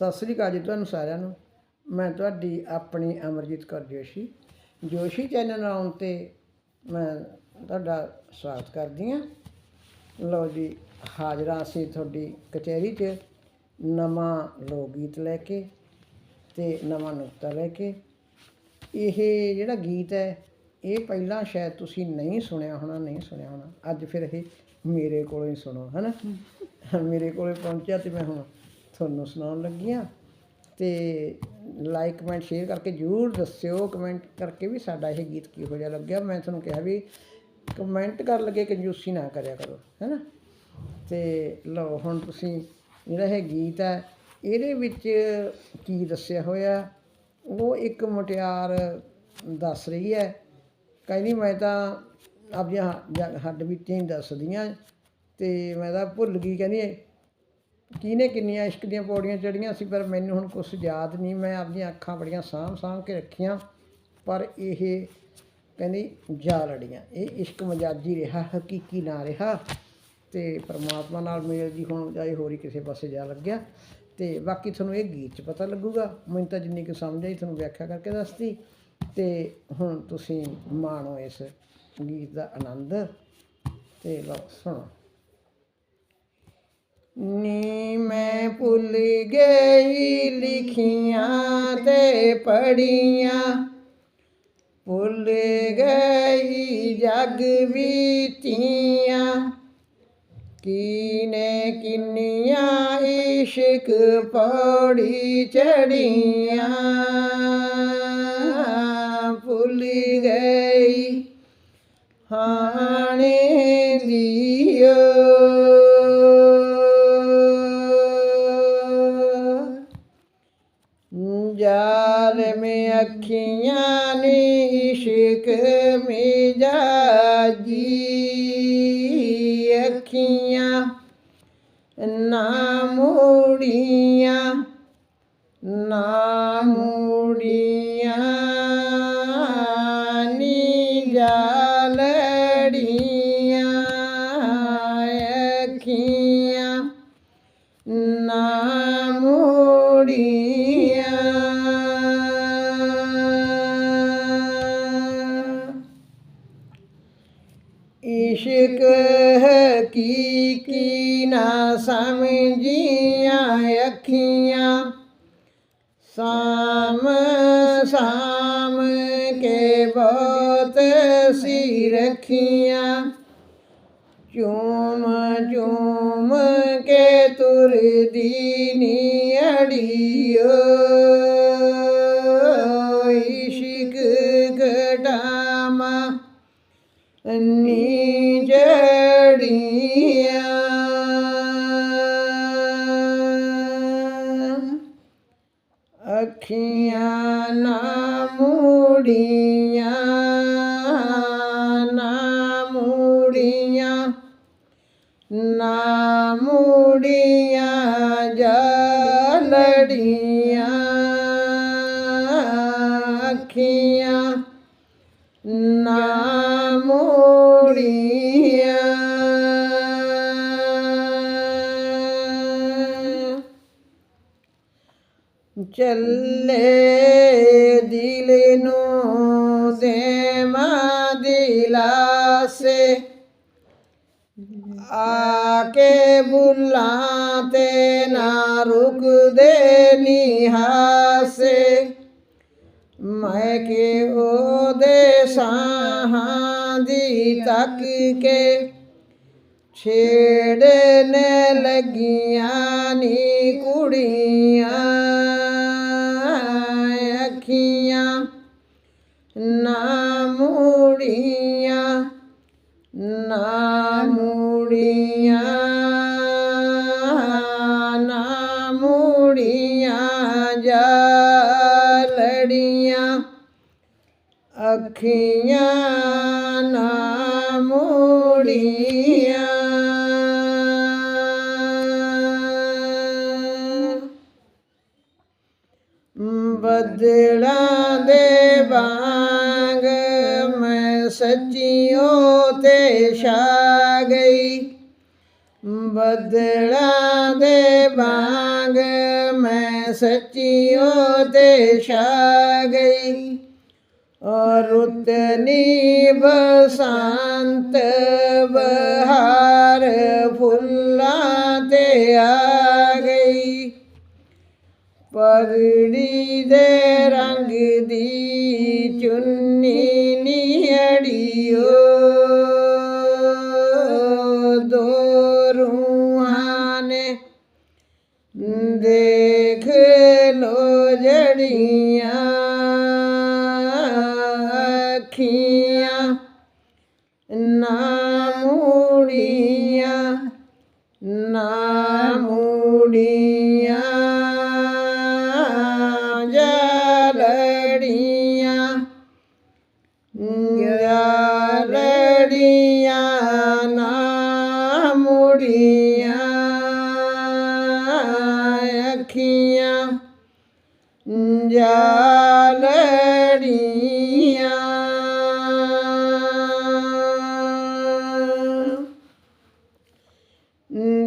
ਸਤਿ ਸ੍ਰੀ ਅਕਾਲ ਜੀ ਤੁਹਾਨੂੰ ਸਾਰਿਆਂ ਨੂੰ। ਮੈਂ ਤੁਹਾਡੀ ਆਪਣੀ ਅਮਰਜੀਤ ਕੌਰ ਜੋਸ਼ੀ। ਜੋਸ਼ੀ ਚੈਨਲ ਆਉਣ ਤੇ ਮੈਂ ਤੁਹਾਡਾ ਸਵਾਗਤ ਕਰਦੀ ਹਾਂ। ਲਓ ਜੀ, ਹਾਜ਼ਰਾਂ ਅਸੀਂ ਤੁਹਾਡੀ ਕਚਹਿਰੀ 'ਚ ਨਵਾਂ ਲੋਕ ਗੀਤ ਲੈ ਕੇ ਤੇ ਨਵਾਂ ਨੁਕਤਾ ਲੈ ਕੇ। ਇਹ ਜਿਹੜਾ ਗੀਤ ਹੈ, ਇਹ ਪਹਿਲਾਂ ਸ਼ਾਇਦ ਤੁਸੀਂ ਨਹੀਂ ਸੁਣਿਆ ਹੋਣਾ, ਨਹੀਂ ਸੁਣਿਆ ਹੋਣਾ। ਅੱਜ ਫਿਰ ਇਹ ਮੇਰੇ ਕੋਲੋਂ ਹੀ ਸੁਣੋ, ਹਨਾ? ਮੇਰੇ ਕੋਲੇ ਪਹੁੰਚਿਆ ਤੇ ਮੈਂ ਹੁਣ ਤੁਹਾਨੂੰ ਸੁਣਾਉਣ ਲੱਗੀ ਹਾਂ ਤੇ ਲਾਈਕ ਕਮੈਂਟ ਸ਼ੇਅਰ ਕਰਕੇ ਜਰੂਰ ਦੱਸਿਓ। ਕਮੈਂਟ ਕਰਕੇ ਵੀ ਸਾਡਾ ਇਹ ਗੀਤ ਕਿਹੋ ਜਿਹਾ ਲੱਗਿਆ। ਮੈਂ ਤੁਹਾਨੂੰ ਕਿਹਾ ਵੀ ਕਮੈਂਟ ਕਰਨ ਲੱਗੇ ਕੰਜੂਸੀ ਨਾ ਕਰਿਆ ਕਰੋ, ਹੈਨਾ? ਤੇ ਲਓ, ਹੁਣ ਤੁਸੀਂ ਜਿਹੜਾ ਇਹ ਗੀਤ ਹੈ, ਇਹਦੇ ਵਿੱਚ ਕੀ ਦੱਸਿਆ ਹੋਇਆ? ਉਹ ਇੱਕ ਮੁਟਿਆਰ ਦੱਸ ਰਹੀ ਹੈ। ਕਹਿੰਦੀ, ਮੈਂ ਤਾਂ ਆਪਣੀਆਂ ਜ- ਹੱਡ ਬੀਤੀਆਂ ਹੀ ਦੱਸਦੀਆਂ ਤੇ ਮੈਂ ਤਾਂ ਭੁੱਲ ਗਈ। ਕਹਿੰਦੀ ਕਿਹਨੇ ਕਿੰਨੀਆਂ ਇਸ਼ਕ ਦੀਆਂ ਪੌੜੀਆਂ ਚੜੀਆਂ ਸੀ, ਪਰ ਮੈਨੂੰ ਹੁਣ ਕੁਝ ਯਾਦ ਨਹੀਂ। ਮੈਂ ਆਪਣੀਆਂ ਅੱਖਾਂ ਬੜੀਆਂ ਸਾਂਭ ਸਾਂਭ ਕੇ ਰੱਖੀਆਂ, ਪਰ ਇਹ ਕਹਿੰਦੀ ਜਾ ਲੜੀਆਂ ਇਹ ਇਸ਼ਕ ਮਜਾਜੀ ਰਿਹਾ, ਹਕੀਕੀ ਨਾ ਰਿਹਾ। ਤੇ ਪਰਮਾਤਮਾ ਨਾਲ ਮੇਲ ਜੀ ਹੁਣ ਜਾਏ, ਹੋਰ ਹੀ ਕਿਸੇ ਪਾਸੇ ਜਾ ਲੱਗਿਆ। ਤੇ ਬਾਕੀ ਤੁਹਾਨੂੰ ਇਹ ਗੀਤ 'ਚ ਪਤਾ ਲੱਗੂਗਾ। ਮੈਨੂੰ ਤਾਂ ਜਿੰਨੀ ਕੁ ਸਮਝ ਆਈ, ਤੁਹਾਨੂੰ ਵਿਆਖਿਆ ਕਰਕੇ ਦੱਸਤੀ। ਤੇ ਹੁਣ ਤੁਸੀਂ ਮਾਣੋ ਇਸ ਗੀਤ ਦਾ ਆਨੰਦ। ਤੇ ਲਓ, ਸੁਣੋ। ਨੀ ਭੁੱਲ ਗਈ ਲਿਖੀਆਂ ਤੇ ਪੜੀਆਂ ਭੁੱਲ ਗਈ ਜਗ ਬੀਤੀਆਂ ਕੀਨੇ ਕਿੰਨੀਆਂ ਇਸ਼ਕ ਪੌੜੀ ਚੜੀਆਂ ਇਕ ਮੇਜਾਜੀ ਅੱਖੀਆਂ ਨਾ ਮੋੜੀਆਂ ਨਾ ਮੋੜੀਆਂ ਨੀ ਜਾਲੜੀਆਂ ਅੱਖੀਆਂ ਨਾ ਮੋੜੀਆਂ। रखियाँ चूम चूम के तुर दीनी अड़ियो इश्क घटामा नी जड़ियाँ अखियाँ ना मुड़ियाँ না মরিয়া চলে দিলেন দেমা দিলাসে আকে বুলাতে না রুক দে নিহাসে। ਰੁਕਦੇ ਨਿਹਾਸੇ ਮੈਂ ਕਿ ਉਹਦੇ ਸਾਹਾਂ ਦੀ ਤੱਕ ਕੇ ਛੇੜਨ ਲੱਗੀਆਂ ਨੀ ਕੁੜੀਆਂ ਅੱਖੀਆਂ ਨਾ ਅੱਖੀਆਂ ਨਾ ਮੂੜੀਆਂ। ਬਦਲਾਂ ਦੇ ਵਾਂਗ ਮੈਂ ਸੱਚੀਓ ਤੇ ਛਾ ਗਈ। ਬੱਦਲਾਂ ਦੇ ਵਾਂਗ ਮੈਂ ਸੱਚੀਓ ਤੇ ਛਾ ਗਈ। ਔਰ ਰੁੱਤਨੀ ਬਸੰਤ ਬਹਾਰ ਫੁੱਲਾਂ ਤੇ ਆ ਗਈ। ਪਗੜੀ ਦੇ ਰੰਗ ਦੀ ਚੁੰਨੀ ਨੀੜੀਓ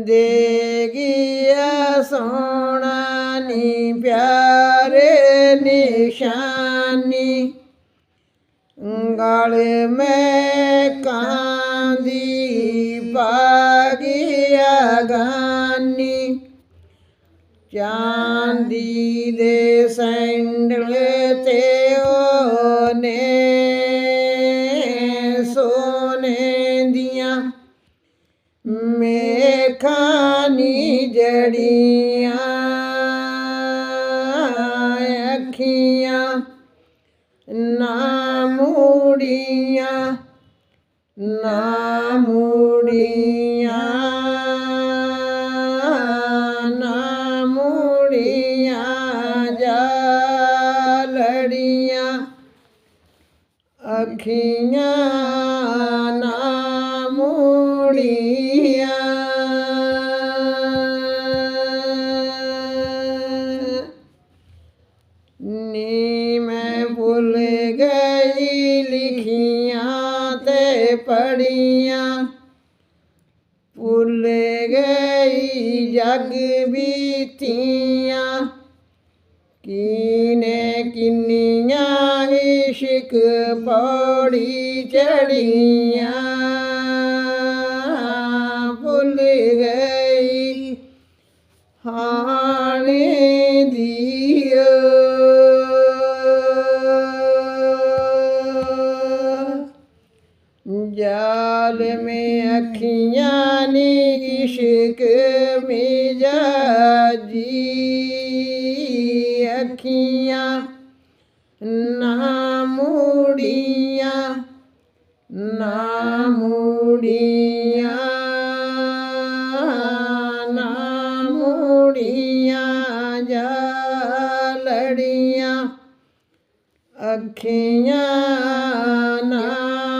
ਦੇ ਸੋਣਾ ਨੀ ਪਿਆਰੇ ਨਿਸ਼ਾਨੀ। ਗਲ ਮੈਂ ਕਾਂਦੀ ਪਾਗਿਆ ਗਾਨੀ। ਚਾਂਦੀ ਦੇ ਸੈਂਡਲ ਤੇ ਨੀ ਜੜੀਆਂ ਅੱਖੀਆਂ ਨਾ ਮੂੜੀਆਂ ਨਾ ਮੂੜੀਆਂ ਮੁਸ਼ਕ ਪੌੜੀ ਚੜੀਆਂ ਭੁੱਲ ਗਈ ਹਾਣੇ ਦੀਓ ਜਾਲ ਮੇ ਅੱਖੀਆਂ ਨੇ ਇਸ਼ਕ ਮਿਜਾਜੀ। ਅੱਖੀਆਂ ਅੱਖੀਆਂ ਨਾ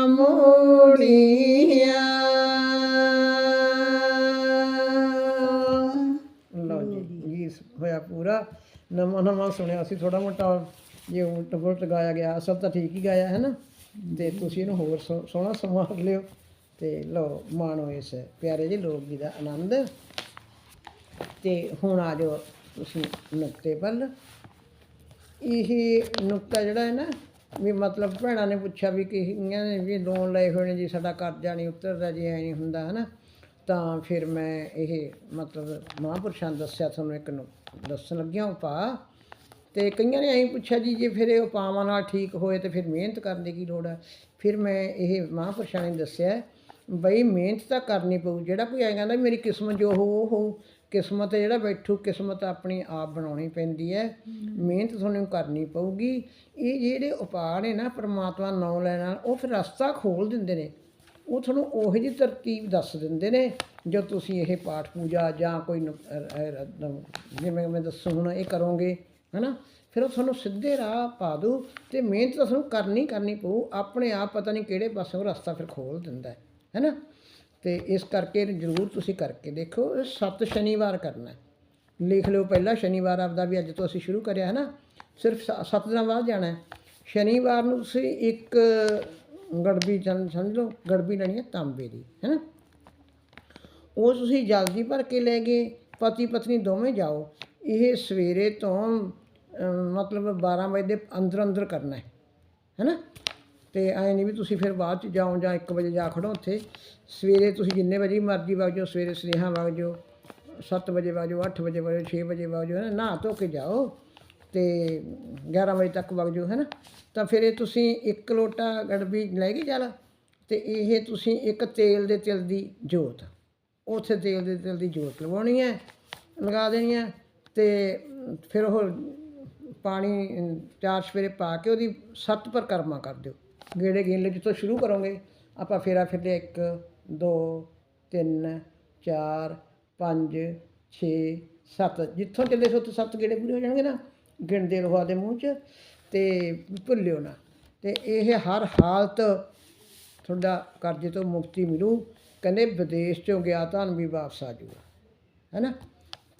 ਮੋੜੀਆਂ। ਲਓ ਜੀ ਗੀਤ ਹੋਇਆ ਪੂਰਾ। ਨਵਾਂ ਨਵਾਂ ਸੁਣਿਆ ਸੀ ਥੋੜਾ ਮੋਟਾ ਜੇ ਉਲਟ ਪੁਲਟ ਗਾਇਆ ਗਿਆ ਅਸਲ ਤਾਂ ਠੀਕ ਹੀ ਗਾਇਆ ਹੈ ਨਾ। ਤੇ ਤੁਸੀਂ ਇਹਨੂੰ ਹੋਰ ਸੋਹਣਾ ਸੰਵਾਰ ਲਿਓ। ਤੇ ਲਓ ਮਾਣੋ ਇਸ ਪਿਆਰੇ ਜਿਹੇ ਲੋਕ ਗੀਤ ਦਾ ਆਨੰਦ। ਤੇ ਹੁਣ ਆ ਜਾਓ ਤੁਸੀਂ ਨੁਕਤੇ ਵੱਲ ਇਹ ਨੁਕਤਾ ਜਿਹੜਾ ਹੈ ਨਾ, ਵੀ ਮਤਲਬ ਭੈਣਾਂ ਨੇ ਪੁੱਛਿਆ ਵੀ ਕਈਆਂ ਨੇ ਵੀ ਲੋਨ ਲਏ ਹੋਏ ਨੇ ਜੀ, ਸਾਡਾ ਕਰਜ਼ਾ ਨਹੀਂ ਉਤਰਦਾ ਜੀ, ਐ ਨਹੀਂ ਹੁੰਦਾ, ਹਨਾ। ਤਾਂ ਫਿਰ ਮੈਂ ਇਹ ਮਤਲਬ ਮਹਾਂਪੁਰਸ਼ਾਂ ਨੇ ਦੱਸਿਆ, ਤੁਹਾਨੂੰ ਇੱਕ ਨੂੰ ਦੱਸਣ ਲੱਗਿਆ ਉਪਾਅ ਤੇ ਕਈਆਂ ਨੇ ਐਂ ਪੁੱਛਿਆ ਜੀ, ਜੇ ਫਿਰ ਇਹ ਉਪਾਵਾਂ ਨਾਲ ਠੀਕ ਹੋਏ ਤੇ ਫਿਰ ਮਿਹਨਤ ਕਰਨ ਦੀ ਕੀ ਲੋੜ ਹੈ ਫਿਰ ਮੈਂ ਇਹ ਮਹਾਂਪੁਰਸ਼ਾਂ ਨੇ ਦੱਸਿਆ, ਬਈ ਮਿਹਨਤ ਤਾਂ ਕਰਨੀ ਪਊ, ਜਿਹੜਾ ਕੋਈ ਐਂ ਕਹਿੰਦਾ ਮੇਰੀ ਕਿਸਮਤ ਜੋ ਹੋ ਉਹ ਹੋਊ। ਕਿਸਮਤ ਹੈ ਜਿਹੜਾ ਬੈਠੂ ਕਿਸਮਤ ਆਪਣੀ ਆਪ ਬਣਾਉਣੀ ਪੈਂਦੀ ਹੈ। ਮਿਹਨਤ ਤੁਹਾਨੂੰ ਕਰਨੀ ਪਊਗੀ। ਇਹ ਜਿਹੜੇ ਉਪਾਅ ਨੇ ਨਾ ਪ੍ਰਮਾਤਮਾ ਨਾਮ ਲੈਣ ਨਾਲ ਉਹ ਫਿਰ ਰਸਤਾ ਖੋਲ ਦਿੰਦੇ ਨੇ। ਉਹ ਤੁਹਾਨੂੰ ਉਹੋ ਜਿਹੀ ਤਰਤੀਬ ਦੱਸ ਦਿੰਦੇ ਨੇ ਜੋ ਤੁਸੀਂ ਇਹ ਪਾਠ ਪੂਜਾ ਜਾਂ ਕੋਈ ਜਿਵੇਂ ਮੈਂ ਦੱਸੂ ਹੁਣ ਇਹ ਕਰੋਗੇ ਹਨਾ? ਫਿਰ ਉਹ ਤੁਹਾਨੂੰ ਸਿੱਧੇ ਰਾਹ ਪਾ ਦੂ ਤੇ ਮਿਹਨਤ ਤੁਹਾਨੂੰ ਕਰਨੀ ਕਰਨੀ ਪਊ। ਆਪਣੇ ਆਪ ਪਤਾ ਨਹੀਂ ਕਿਹੜੇ ਪਾਸੋਂ ਰਸਤਾ ਫਿਰ ਖੋਲ ਦਿੰਦਾ ਹੈ ਹੈਨਾ? ਤੇ ਇਸ ਕਰਕੇ ਜ਼ਰੂਰ ਤੁਸੀਂ ਕਰਕੇ ਦੇਖੋ, ਇਹ ਸੱਤ ਸ਼ਨੀਵਾਰ ਕਰਨਾ ਲਿਖ ਲਿਓ ਪਹਿਲਾ, ਸ਼ਨੀਵਾਰ ਆਪਦਾ ਵੀ ਅੱਜ ਤੋਂ ਅਸੀਂ ਸ਼ੁਰੂ ਕਰਿਆ ਹੈ ਨਾ ਸਿਰਫ ਸ- ਸੱਤ ਦਿਨਾਂ ਬਾਅਦ ਜਾਣਾ ਹੈ। ਸ਼ਨੀਵਾਰ ਨੂੰ ਤੁਸੀਂ ਇੱਕ ਗੜਬੀ ਸਮਝ ਲਓ, ਗੜਬੀ ਲੈਣੀ ਹੈ ਤਾਂਬੇ ਦੀ ਹੈ ਨਾ ਉਹ ਤੁਸੀਂ ਜਲਦੀ ਭਰ ਕੇ ਲੈ ਗਏ, ਪਤੀ ਪਤਨੀ ਦੋਵੇਂ ਜਾਓ। ਇਹ ਸਵੇਰੇ ਤੋਂ ਮਤਲਬ 12 ਵਜੇ ਦੇ ਅੰਦਰ ਅੰਦਰ ਕਰਨਾ ਹੈ, ਹੈਨਾ? ਤੇ ਐ ਨਹੀਂ ਵੀ ਤੁਸੀਂ ਫਿਰ ਬਾਅਦ ਚ ਜਾਓ ਜਾਂ 1 ਵਜੇ ਜਾ ਖੜੋ ਉੱਥੇ। ਸਵੇਰੇ ਤੁਸੀਂ ਜਿੰਨੇ ਵਜੇ ਮਰਜ਼ੀ ਵਗ ਜਾਓ, ਸਵੇਰੇ ਸੁਨੇਹਾ ਵਗ ਜਾਓ 7 ਵਜੇ ਵਗ ਜਾਓ 8 ਵਜੇ ਵਗ ਜਾਓ 6 ਵਜੇ ਵਗ ਜਾਓ, ਹੈ ਨਾ, ਨਹਾ ਧੋ ਕੇ ਜਾਓ ਤੇ 11 ਵਜੇ ਤੱਕ ਵਗ ਜਾਓ, ਹੈ ਨਾ। ਤਾਂ ਫਿਰ ਇਹ ਤੁਸੀਂ ਇੱਕ ਲੋਟਾ ਗੜਬੀ ਲੈ ਕੇ ਚੱਲ ਤੇ ਇਹ ਤੁਸੀਂ ਇੱਕ ਤੇਲ ਦੇ ਤਿਲ ਦੀ ਜੋਤ। ਉੱਥੇ ਤੇਲ ਦੇ ਤਿਲ ਦੀ ਜੋਤ ਲਵਾਉਣੀ ਹੈ, ਲਗਾ ਦੇਣੀ ਹੈ ਤੇ ਫਿਰ ਉਹ ਪਾਣੀ ਚਾਰ ਸਵੇਰੇ ਪਾ ਕੇ ਉਹਦੀ ਸੱਤ ਪਰਿਕਰਮਾ ਕਰ ਦਿਓ। ਗੇੜੇ ਗਿਣ ਲਓ ਜਿੱਥੋਂ ਸ਼ੁਰੂ ਕਰੋਗੇ, ਆਪਾਂ ਫੇਰਾ ਫਿਰਦੇ 1 2 3 4 5 6 7 ਜਿੱਥੋਂ ਚੱਲੇ ਸੋ, ਉੱਥੇ ਸੱਤ ਗੇੜੇ ਪੂਰੇ ਹੋ ਜਾਣਗੇ ਨਾ। ਗਿਣਦੇ ਰਹੋ ਆਦੇ ਮੂੰਹ 'ਚ ਤੇ ਭੁੱਲਿਓ ਨਾ। ਤੇ ਇਹ ਹਰ ਹਾਲਤ ਤੁਹਾਡਾ ਕਰਜ਼ੇ ਤੋਂ ਮੁਕਤੀ ਮਿਲੂ। ਕਹਿੰਦੇ ਵਿਦੇਸ਼ ਚੋਂ ਗਿਆ ਤਾਂ ਵੀ ਵਾਪਸ ਆ ਜਾਊਗਾ ਹੈਨਾ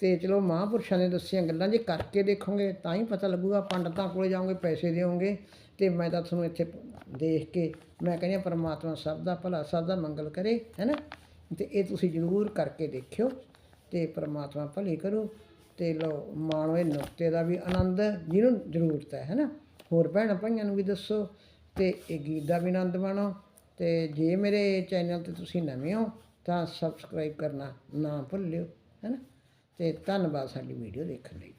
ਤੇ ਚਲੋ ਮਹਾਂਪੁਰਸ਼ਾਂ ਨੇ ਦੱਸੀਆਂ ਗੱਲਾਂ, ਜੇ ਕਰਕੇ ਦੇਖੋਗੇ ਤਾਂ ਹੀ ਪਤਾ ਲੱਗੂਗਾ, ਪੰਡਤਾਂ ਕੋਲੇ ਜਾਓਗੇ, ਪੈਸੇ ਦਿਓਗੇ ਤੇ ਮੈਂ ਤਾਂ ਤੁਹਾਨੂੰ ਇੱਥੇ ਦੇਖ ਕੇ ਮੈਂ ਕਹਿੰਦੀ ਹਾਂ, ਪ੍ਰਮਾਤਮਾ ਸਭ ਦਾ ਭਲਾ, ਸਭ ਦਾ ਮੰਗਲ ਕਰੇ ਹੈਨਾ ਤੇ ਇਹ ਤੁਸੀਂ ਜ਼ਰੂਰ ਕਰਕੇ ਦੇਖਿਓ ਤੇ ਪਰਮਾਤਮਾ ਭਲੇ ਕਰੋ ਤੇ ਲਓ, ਮਾਣੋ ਇਹ ਨੁਕਤੇ ਦਾ ਵੀ ਆਨੰਦ ਜਿਹਨੂੰ ਜ਼ਰੂਰਤ ਹੈ ਹੈਨਾ ਹੋਰ ਭੈਣਾਂ ਭਾਈਆਂ ਨੂੰ ਵੀ ਦੱਸੋ ਤੇ ਇਹ ਗੀਤ ਦਾ ਵੀ ਆਨੰਦ ਮਾਣੋ ਤੇ ਜੇ ਮੇਰੇ ਚੈਨਲ ਤੇ ਤੁਸੀਂ ਨਵੇਂ ਹੋ ਤਾਂ ਸਬਸਕ੍ਰਾਈਬ ਕਰਨਾ ਨਾ ਭੁੱਲਿਓ ਹੈਨਾ ਤੇ ਧੰਨਵਾਦ ਸਾਡੀ ਵੀਡੀਓ ਦੇਖਣ ਲਈ।